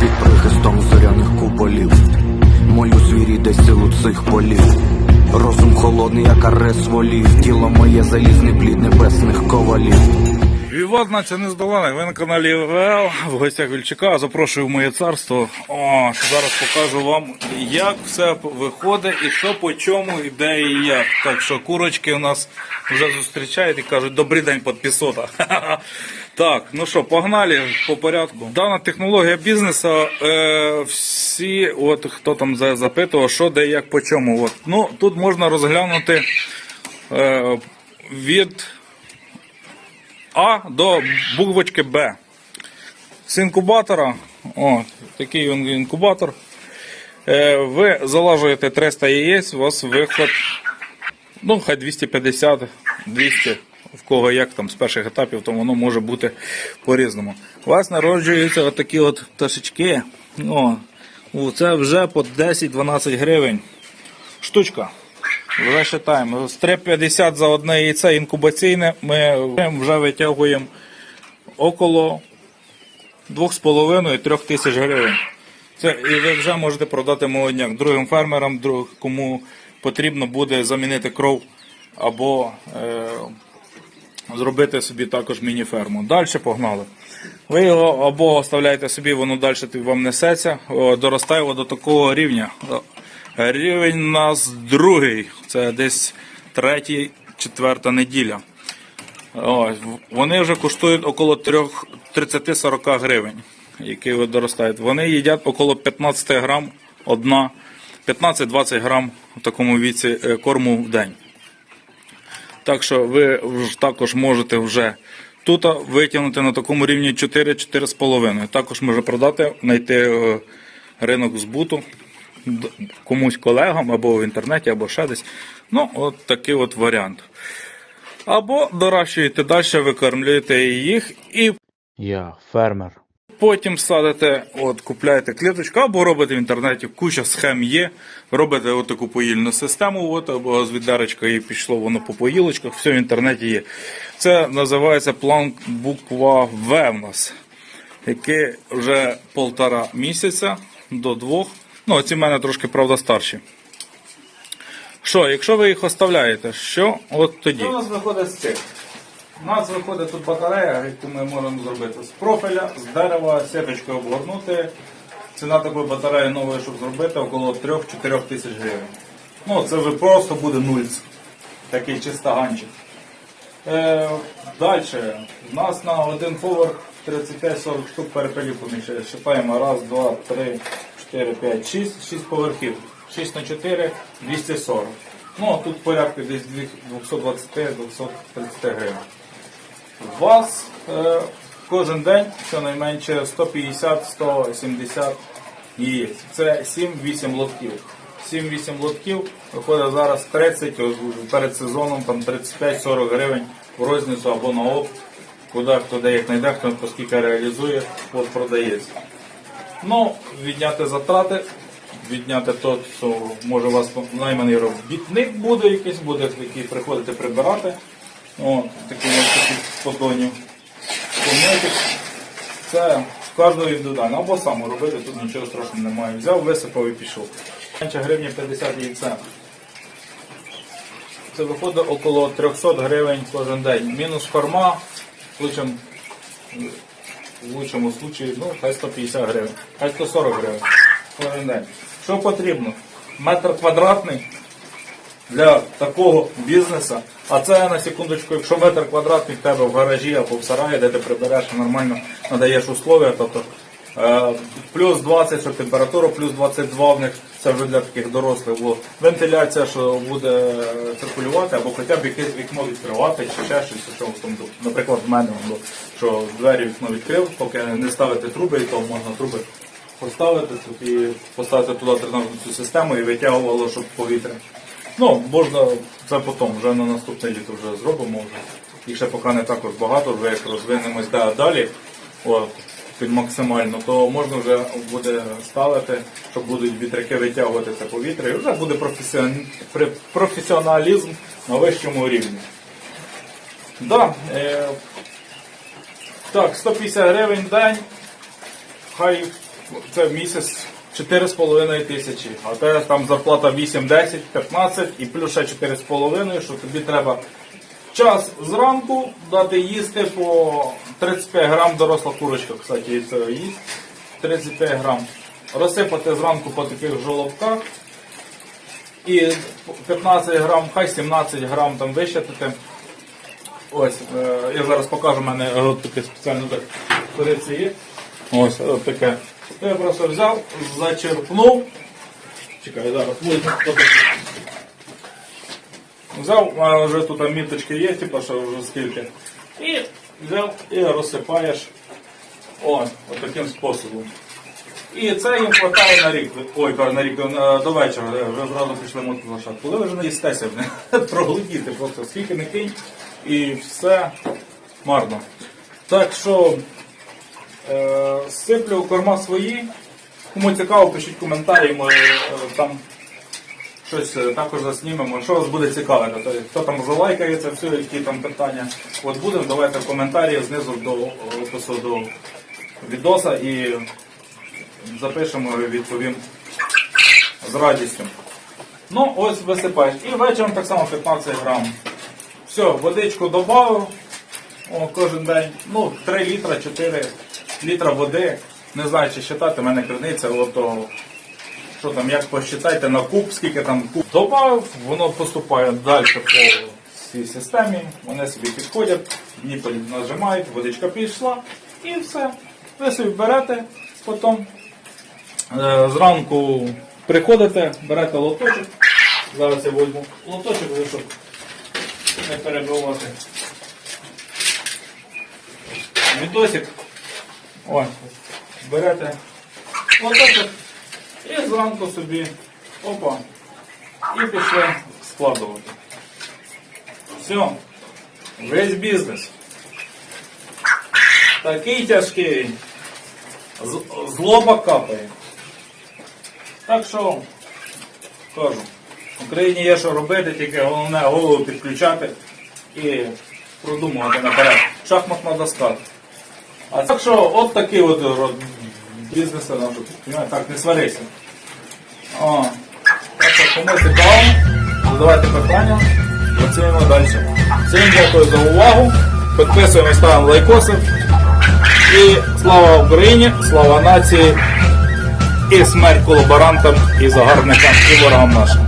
під прихистом зоряних куполів. мою звірі десь силу цих полів. Розум холодний, як арес волів. Тіло моє залізний плід небесних ковалів. Віват нація нездоланих, ви на каналі ВВЛ, в гостях Вільчака, запрошую в моє царство. О, зараз покажу вам, як все виходить і що по чому, і де і як. Так що курочки у нас вже зустрічають і кажуть, добрий день, підписота. Так, ну що, погнали по порядку. Дана технологія бізнесу, е, всі, от хто там запитував, що де, як, по чому. От. Ну, тут можна розглянути е, від а до буквочки Б. З інкубатора, о, такий він інкубатор. Е, ви залажуєте 300 яєць, у вас виход, ну, хай 250, 200, в кого як там з перших етапів, то воно може бути по-різному. У вас народжуються отакі от пташечки. О, це вже по 10-12 гривень. Штучка. Вже вважаємо. З 3,50 за одне яйце інкубаційне ми вже витягуємо около 2,5-3 тисяч гривень. Це і ви вже можете продати молодняк другим фермерам, друг- кому потрібно буде замінити кров або е, зробити собі також міні-ферму. Далі погнали. Ви його або оставляєте собі, воно далі вам несеться, о, доростає до такого рівня. Рівень у нас другий, це десь третя, четверта неділя. Ось, вони вже коштують около 30-40 гривень, які доростають. Вони їдять около 15 грам одна, 15-20 грам в такому віці е, корму в день. Так що ви також можете вже тут витягнути на такому рівні 4-4,5. Також може продати, знайти е, ринок збуту комусь колегам або в інтернеті, або ще десь. Ну, от такий от варіант. Або доращуєте далі, викормлюєте їх і Я фермер. Потім садите, от купляєте кліточку, або робите в інтернеті, куча схем є. Робите от таку поїльну систему, от, або з відеречка і пішло воно по поїлочках, все в інтернеті є. Це називається план буква В в нас, який вже полтора місяця до двох. Ну, ці в мене трошки, правда, старші. Що, якщо ви їх оставляєте, що от тоді? Що у нас виходить з цих? У нас виходить тут батарея, яку ми можемо зробити з профіля, з дерева, сіточкою обгорнути. Ціна такої батареї нової, щоб зробити, около 3-4 тисяч гривень. Ну, це вже просто буде нульц. Такий чистоганчик. Е, Далі. У нас на один поверх 35-40 штук перепелів поміщає. Считаємо. Раз, два, три, чотири, п'ять, шість. Шість поверхів. 6 на 4 240. Ну, тут порядку десь 220-230 гривень. У вас е, кожен день щонайменше 150-170 яєць. Це 7-8 лотків. 7-8 лотків виходить зараз 30, перед сезоном там 35-40 гривень в розницю або на опт. Куди хто де як знайде, хто оскільки реалізує, от продається. Ну, відняти затрати, відняти то, що може у вас найманий робітник буде якийсь, буде, який приходите прибирати. О, такий подонів. Помити. Це кожного індивідуально. Або сам робити, тут нічого страшного немає. Взяв, висипав і пішов. Менше гривні 50 яйця. Це виходить около 300 гривень кожен день. Мінус корма, лучшому, в лучшому случаї, ну, хай 150 гривень, хай 140 гривень. Що потрібно? Метр квадратний для такого бізнесу. А це на секундочку, якщо метр квадратний в тебе в гаражі або в сараї, де ти прибереш нормально надаєш условия, тобто плюс 20, що температура, плюс 22 в них це вже для таких дорослих. Бо вентиляція, що буде циркулювати, або хоча б якесь вікно відкривати, чи ще щось, що в тому. Наприклад, в мене, бо, що двері вікно відкрив, поки не ставити труби, то можна труби поставити тут і поставити туди тренажерну цю систему і витягувало, щоб повітря. Ну, можна це потім, вже на наступне літо вже зробимо. Вже. Їх ще поки не також багато, вже як розвинемось далі, о, під максимально, то можна вже буде ставити, щоб будуть вітряки витягувати це повітря, і вже буде професіон- професіоналізм на вищому рівні. Да, е, так, 150 гривень в день. Хай це місяць 4,5 тисячі. А те там зарплата 8, 10, 15 і плюс ще 4,5, що тобі треба час зранку дати їсти по 35 грам доросла курочка, кстати, їсть. 35 грам. Розсипати зранку по таких жолобках. І 15 грам, хай 17 грам там вищатити. Ось, е, я зараз покажу, в мене от таке спеціально так кориці є. Ось от таке. Я просто взяв, зачерпнув. Чекай, зараз. Взяв, мене вже тут міточки є, типу, що вже скільки. І взяв і розсипаєш ось, таким способом. І це їм хватає на рік. Ой, на рік е, до вечора, е, вже зразу пішли лошад. Коли ви вже наїстеся, не проглотіти просто скільки не кинь і все марно. Так що е, сиплю корма свої. Кому цікаво, пишіть коментарі, ми е, там щось е, також заснімемо. Що вас буде цікаве, тобто, хто там залайкає це все, які там питання. От будемо, давайте в коментарі знизу до опису до відоса і запишемо, відповім з радістю. Ну, ось висипаєш. І вечором так само 15 грам. Все, водичку додав кожен день. Ну, 3 літра, 4 літра води. Не знаю, чи считати, в мене криниця, ото, що там, як посчитайте на куб, скільки там куб. Добавив, воно поступає далі по цій системі. Вони собі підходять, ніпель нажимають, водичка пішла і все. Ви собі берете потім. Е, Зранку приходите, берете лоточок. Зараз я візьму лоточок, щоб не перебивати. Відосик. Ось. Берете лоточок і зранку собі опа. І пішли складувати. Все. Весь бізнес. Такий тяжкий. Злоба капає. Так що, кажу, в Україні є що робити, тільки головне голову підключати і продумувати наперед. Шахматна доска. А так що, от такий от бізнесу робити. Понимаєте, Так, не сварися. О, так що, кому цікаво, задавайте питання, працюємо далі. Всім дякую за увагу. Підписуємо, ставимо лайкоси. І слава Україні, слава нації, і смерть колаборантам і загарбникам і ворогам нашим.